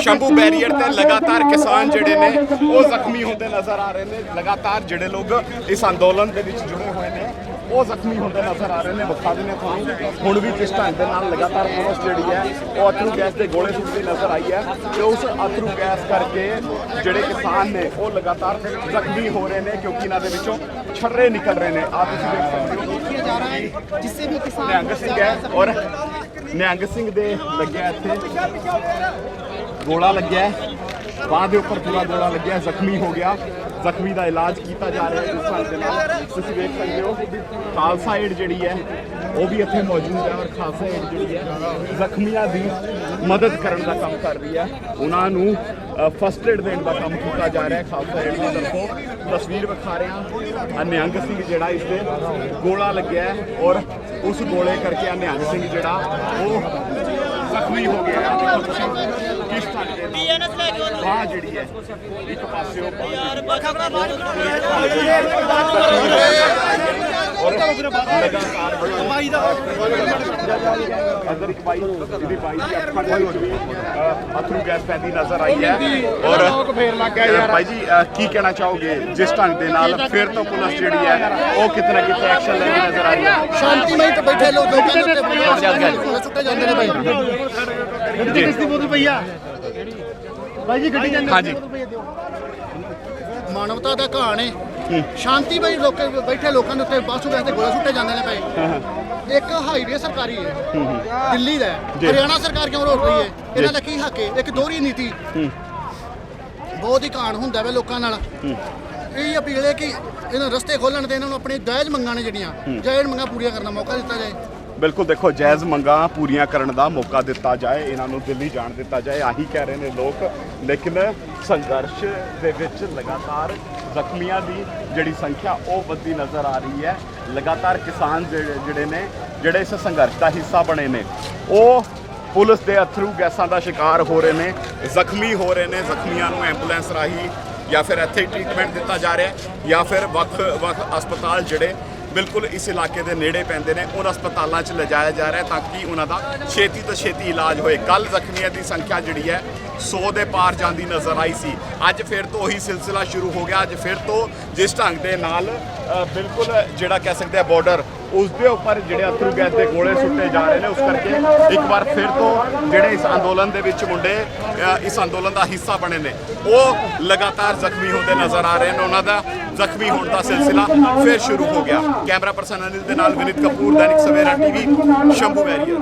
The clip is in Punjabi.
ਸ਼ੰਭੂ ਬੈਰੀਅਰ ਤੇ ਲਗਾਤਾਰ ਕਿਸਾਨ ਜਿਹੜੇ ਨੇ ਉਹ ਜ਼ਖਮੀ ਹੁੰਦੇ ਨਜ਼ਰ ਆ ਰਹੇ ਨੇ। ਲਗਾਤਾਰ ਜਿਹੜੇ ਲੋਕ ਇਸ ਅੰਦੋਲਨ ਦੇ ਵਿੱਚ ਜੁੜੇ ਹੋਏ ਨੇ ਉਹ ਜ਼ਖਮੀ ਹੁੰਦੇ ਨਜ਼ਰ ਆ ਰਹੇ ਨੇ। ਵਿਖਾ ਦਿੰਦੇ ਤੁਹਾਨੂੰ ਹੁਣ ਵੀ ਕਿਸ ਢੰਗ ਦੇ ਨਾਲ ਲਗਾਤਾਰ ਪੁਲਿਸ ਜਿਹੜੀ ਹੈ ਉਹ ਅਥਰੂ ਗੈਸ ਦੇ ਗੋਲੇ ਸੁੱਟਦੀ ਨਜ਼ਰ ਆਈ ਹੈ ਤੇ ਉਸ ਅਥਰੂ ਗੈਸ ਕਰਕੇ ਜਿਹੜੇ ਕਿਸਾਨ ਨੇ ਉਹ ਲਗਾਤਾਰ ਜ਼ਖਮੀ ਹੋ ਰਹੇ ਨੇ ਕਿਉਂਕਿ ਇਹਨਾਂ ਦੇ ਵਿੱਚੋਂ ਛੱਡਰੇ ਨਿਕਲ ਰਹੇ ਨੇ। ਆ ਤੁਸੀਂ ਦੇਖ ਸਕਦੇ ਹੋ। ਦੇਖਿਆ ਵੀ ਕਿਸਾਨ ਨਿਹੰਗ ਸਿੰਘ ਹੈ ਔਰ ਨਿਹੰਗ ਸਿੰਘ ਦੇ ਲੱਗਿਆ ਇੱਥੇ। ਗੋਲਾ ਲੱਗਿਆ ਬਾਹ ਦੇ ਉੱਪਰ ਪੂਰਾ ਗੋਲਾ ਲੱਗਿਆ ਜ਼ਖਮੀ ਹੋ ਗਿਆ। ਜ਼ਖਮੀ ਦਾ ਇਲਾਜ ਕੀਤਾ ਜਾ ਰਿਹਾ ਹੈ। ਜਿਸ ਹਿਸਾਬ ਦੇ ਨਾਲ ਤੁਸੀਂ ਵੇਖ ਸਕਦੇ ਹੋ ਖਾਲਸਾ ਏਡ ਜਿਹੜੀ ਹੈ, ਉਹ ਵੀ ਇੱਥੇ ਮੌਜੂਦ ਹੈ ਔਰ ਖਾਲਸਾ ਏਡ ਜਿਹੜੀ ਹੈ, ਜ਼ਖਮੀਆਂ ਦੀ ਮਦਦ ਕਰਨ ਦਾ ਕੰਮ ਕਰ ਰਹੀ ਹੈ। ਉਹਨਾਂ ਨੂੰ ਫਸਟ ਏਡ ਦੇਣ ਦਾ ਕੰਮ ਕੀਤਾ ਜਾ ਰਿਹਾ ਹੈ ਖਾਲਸਾ ਏਡ ਦੀ ਤਰਫੋਂ। ਤਸਵੀਰ ਵਿਖਾ ਰਿਹਾ ਹਾਂ। ਨਿਹੰਗ ਸਿੰਘ ਜਿਹੜਾ ਇਸ ਦੇ ਗੋਲਾ ਲੱਗਿਆ ਔਰ ਉਸ ਗੋਲੇ ਕਰਕੇ ਆ ਨਿਹੰਗ ਸਿੰਘ ਜਿਹੜਾ, ਉਹ ਜ਼ਖਮੀ ਹੋ ਗਿਆ ਦੇ ਨਾਲ ਬਾਹ ਜਿਹੜੀ ਹੈ ਇੱਕ ਪਾਸੇ ਉਹ ਬਾਹ ਔਰ ਲਗਾਤਾਰ ਬਾਈ ਦਾ ਅੰਦਰ ਇੱਕ ਬਾਈ ਇਹਦੀ ਬਾਈ ਦੀ ਅੱਖਾਂ ਦੇ ਵਿੱਚ ਵੀ ਅ, ਅਥਰੂ ਗੈਸ ਪੈਂਦੀ ਨਜ਼ਰ ਆਈ ਹੈ। ਔਰ ਫੇਰ ਲੱਗ ਗਿਆ ਯਾਰ। ਬਾਈ ਜੀ ਅ, ਕੀ ਕਹਿਣਾ ਚਾਹੋਗੇ ਜਿਸ ਢੰਗ ਦੇ ਨਾਲ ਫਿਰ ਤੋਂ ਪੁਲਿਸ ਜਿਹੜੀ ਹੈ ਉਹ ਕਿਤਨਾ ਕਿਤੇ ਐਕਸ਼ਨ ਲੈਂਦੀ ਨਜ਼ਰ ਆ ਰਹੀ ਹੈ? ਸ਼ਾਂਤੀਮਈ ਤੇ ਬੈਠੇ ਲੋਕ ਲੋਕਾਂ ਦੇ ਉੱਤੇ ਗੋਲੇ ਸੁੱਟੇ ਜਾਂਦੇ ਨੇ ਬਾਈ। ਜੀ। ਕਿਸ ਦੀ ਬੋਤਲ ਪਈ ਆ? ਭਾਈ ਜੀ ਗੱਡੀ ਜਾਂਦੀ ਹਾਂਜੀ। ਮਾਨਵਤਾ ਦਾ ਕਹਾਣ ਹੈ ਸ਼ਾਂਤੀ ਬਈ ਲੋਕ ਬੈਠੇ ਲੋਕਾਂ ਦੇ ਉੱਤੇ ਬਾਸੂ ਗੈਸ ਗੋਲੇ ਸੁੱਟੇ ਜਾਂਦੇ ਨੇ ਪਏ ਇੱਕ ਹਾਈਵੇ ਸਰਕਾਰੀ ਹੈ ਦਿੱਲੀ ਦਾ ਹੈ। ਹਰਿਆਣਾ ਸਰਕਾਰ ਕਿਉਂ ਰੋਕ ਰਹੀ ਹੈ? ਇਹਨਾਂ ਦਾ ਕੀ ਹੱਕ ਹੈ? ਇੱਕ ਦੋਹਰੀ ਨੀਤੀ। ਬਹੁਤ ਹੀ ਕਹਾਣ ਹੁੰਦਾ ਵੇ ਲੋਕਾਂ ਨਾਲ। ਇਹ ਅਪੀਲ ਹੈ ਕਿ ਇਹਨਾਂ ਰਸਤੇ ਖੋਲਣ ਤੇ ਇਹਨਾਂ ਨੂੰ ਆਪਣੀ ਜਾਇਜ਼ ਮੰਗਾਂ ਨੇ ਜਿਹੜੀਆਂ ਜਾਇਜ਼ ਮੰਗਾਂ ਪੂਰੀਆਂ ਕਰਨ ਦਾ ਮੌਕਾ ਦਿੱਤਾ ਜਾਏ। ਬਿਲਕੁਲ ਦੇਖੋ, ਜਾਇਜ਼ ਮੰਗਾਂ ਪੂਰੀਆਂ ਕਰਨ ਦਾ ਮੌਕਾ ਦਿੱਤਾ ਜਾਏ, ਇਹਨਾਂ ਨੂੰ ਦਿੱਲੀ ਜਾਣ ਦਿੱਤਾ ਜਾਏ, ਆਹੀ ਕਹਿ ਰਹੇ ਨੇ ਲੋਕ। ਲੇਕਿਨ ਸੰਘਰਸ਼ ਦੇ ਵਿੱਚ ਲਗਾਤਾਰ ਜ਼ਖਮੀਆਂ ਦੀ ਜਿਹੜੀ ਸੰਖਿਆ, ਉਹ ਵੱਧਦੀ ਨਜ਼ਰ ਆ ਰਹੀ ਹੈ। ਲਗਾਤਾਰ ਕਿਸਾਨ ਜਿਹੜੇ ਜਿਹੜੇ ਨੇ, ਜਿਹੜੇ ਇਸ ਸੰਘਰਸ਼ ਦਾ ਹਿੱਸਾ ਬਣੇ ਨੇ, ਉਹ ਪੁਲਿਸ ਦੇ ਅਥਰੂ ਗੈਸਾਂ ਦਾ ਸ਼ਿਕਾਰ ਹੋ ਰਹੇ ਨੇ, ਜ਼ਖਮੀ ਹੋ ਰਹੇ ਨੇ, ਜ਼ਖਮੀਆਂ ਨੂੰ ਐਂਬੂਲੈਂਸ ਰਾਹੀਂ ਜਾਂ ਫਿਰ ਇੱਥੇ ਟ੍ਰੀਟਮੈਂਟ ਦਿੱਤਾ ਜਾ ਰਿਹਾ ਹੈ, ਜਾਂ ਫਿਰ ਵੱਖ ਵੱਖ ਹਸਪਤਾਲ ਜਿਹੜੇ ਬਿਲਕੁਲ ਇਸ ਇਲਾਕੇ ਦੇ ਨੇੜੇ ਪੈਂਦੇ ਨੇ। ਉਹਨਾਂ ਹਸਪਤਾਲਾਂ 'ਚ ਲਿਜਾਇਆ ਜਾ ਰਿਹਾ ਤਾਂ ਕਿ ਉਹਨਾਂ ਦਾ ਛੇਤੀ ਤੋਂ ਛੇਤੀ ਇਲਾਜ ਹੋਏ। ਕੱਲ ਜ਼ਖਮੀਆਂ ਦੀ ਸੰਖਿਆ ਜਿਹੜੀ ਹੈ 100 ਦੇ ਪਾਰ ਜਾਂਦੀ ਨਜ਼ਰ ਆਈ ਸੀ। ਅੱਜ ਫਿਰ ਤੋਂ ਉਹੀ ਸਿਲਸਿਲਾ ਸ਼ੁਰੂ ਹੋ ਗਿਆ। ਅੱਜ ਫਿਰ ਤੋਂ ਜਿਸ ਢੰਗ ਦੇ ਨਾਲ ਬਿਲਕੁਲ ਜਿਹੜਾ ਕਹਿ ਸਕਦੇ ਆ ਬਾਰਡਰ ਉਸ ਦੇ ਉੱਪਰ ਜਿਹੜੇ ਅਥਰੂ ਗੈਸ ਦੇ ਗੋਲੇ ਸੁੱਟੇ ਜਾ ਰਹੇ ਨੇ, ਉਸ ਕਰਕੇ ਇੱਕ ਵਾਰ ਫਿਰ ਤੋਂ ਜਿਹੜੇ ਇਸ ਅੰਦੋਲਨ ਦੇ ਵਿੱਚ ਮੁੰਡੇ ਇਸ ਅੰਦੋਲਨ ਦਾ ਹਿੱਸਾ ਬਣੇ ਨੇ। ਉਹ ਲਗਾਤਾਰ ਜ਼ਖਮੀ ਹੁੰਦੇ ਨਜ਼ਰ ਆ ਰਹੇ ਨੇ ਉਹਨਾਂ ਦਾ। ਜ਼ਖਮੀ ਹੋਣ ਦਾ ਸਿਲਸਿਲਾ ਫਿਰ ਸ਼ੁਰੂ ਹੋ ਗਿਆ। ਕੈਮਰਾ ਪਰਸਨ ਅਨਿਲ ਦੇ ਨਾਲ ਵਿਨੀਤ ਕਪੂਰ, ਦੈਨਿਕ ਸਵੇਰਾ ਟੀਵੀ, ਸ਼ੰਭੂ ਵੈਰੀਆ